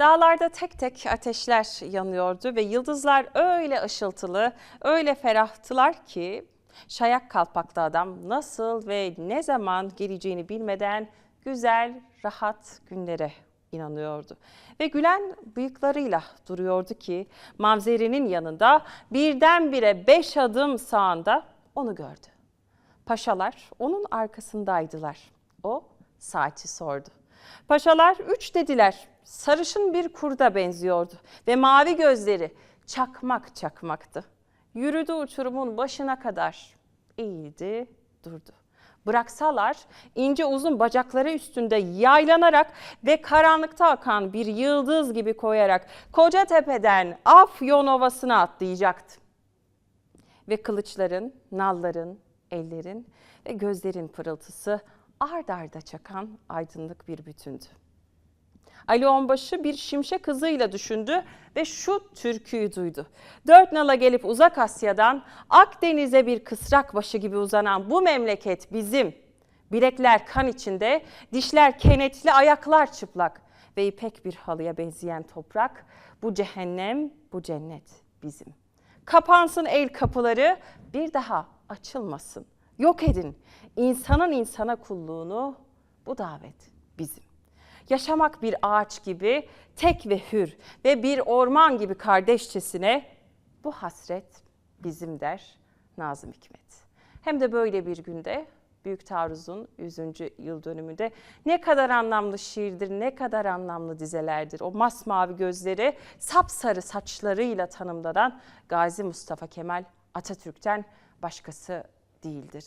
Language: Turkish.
Dağlarda tek tek ateşler yanıyordu ve yıldızlar öyle ışıltılı, öyle ferahtılar ki Şayak kalpaklı adam nasıl ve ne zaman geleceğini bilmeden güzel, rahat günlere inanıyordu. Ve gülen bıyıklarıyla duruyordu ki Mamzeri'nin yanında birdenbire beş adım sağında onu gördü. Paşalar onun arkasındaydılar. O saati sordu. Paşalar üç dediler. Sarışın bir kurda benziyordu ve mavi gözleri çakmak çakmaktı. Yürüdü uçurumun başına kadar. Eğildi, durdu. Bıraksalar ince uzun bacakları üstünde yaylanarak ve karanlıkta akan bir yıldız gibi koyarak koca tepeden Afyon Ovası'na atlayacaktı ve kılıçların, nalların, ellerin ve gözlerin pırıltısı ard arda çakan aydınlık bir bütündü. Ali Onbaşı bir şimşek hızıyla düşündü ve şu türküyü duydu. Dört nala gelip uzak Asya'dan Akdeniz'e bir kısrak başı gibi uzanan bu memleket bizim. Bilekler kan içinde, dişler kenetli, ayaklar çıplak ve ipek bir halıya benzeyen toprak. Bu cehennem, bu cennet bizim. Kapansın el kapıları, bir daha açılmasın. Yok edin insanın insana kulluğunu, bu davet bizim. Yaşamak bir ağaç gibi tek ve hür ve bir orman gibi kardeşçesine bu hasret bizim der Nazım Hikmet. Hem de böyle bir günde Büyük Taarruz'un 100. yıl dönümünde ne kadar anlamlı şiirdir, ne kadar anlamlı dizelerdir. O masmavi gözleri, sapsarı saçlarıyla tanımlanan Gazi Mustafa Kemal Atatürk'ten başkası değildir.